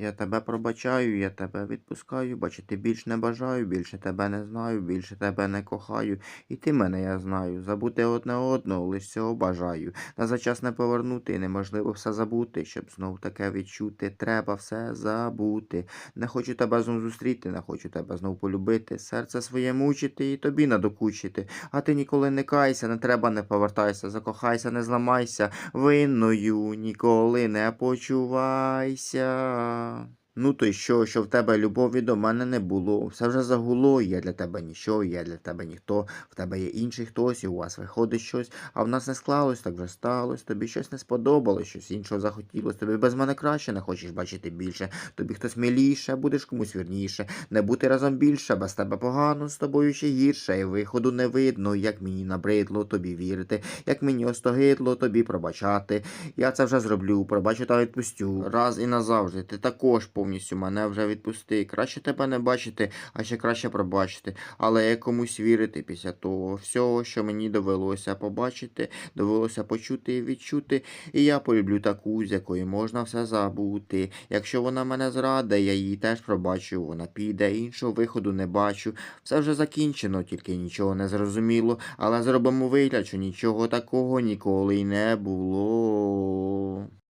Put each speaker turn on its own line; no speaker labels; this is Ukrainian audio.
Я тебе пробачаю, я тебе відпускаю, бачити більш не бажаю, більше тебе не знаю, більше тебе не кохаю. І ти мене я знаю. Забути одне одного, лиш цього бажаю. Назад час не повернути, неможливо все забути, щоб знов таке відчути. Треба все забути. Не хочу тебе знов зустріти, не хочу тебе знов полюбити. Серце своє мучити і тобі надокучити. А ти ніколи не кайся, не треба, не повертайся, закохайся, не зламайся. Винною ніколи не почувайся. uh, Ну то й що, що в тебе любові до мене не було. Все вже загуло, я для тебе ніщо, я для тебе ніхто, в тебе є інший хтось, і у вас виходить щось, а в нас не склалось, так вже сталося. Тобі щось не сподобалось, щось іншого захотілось. Тобі без мене краще не хочеш бачити більше. Тобі хтось миліше, будеш комусь вірніше. Не бути разом більше, без тебе погано, з тобою ще гірше. І виходу не видно, як мені набридло тобі вірити, як мені остогидло тобі пробачати. Я це вже зроблю, пробачу та відпустю. Раз і назавжди. Ти також повністю мене вже відпусти. Краще тебе не бачити, а ще краще пробачити. Але як комусь вірити після того всього, що мені довелося побачити, довелося почути і відчути. І я полюблю таку, з якої можна все забути. Якщо вона мене зраде, я її теж пробачу. Вона піде, іншого виходу не бачу. Все вже закінчено, тільки нічого не зрозуміло. Але зробимо вигляд, що нічого такого ніколи й не було.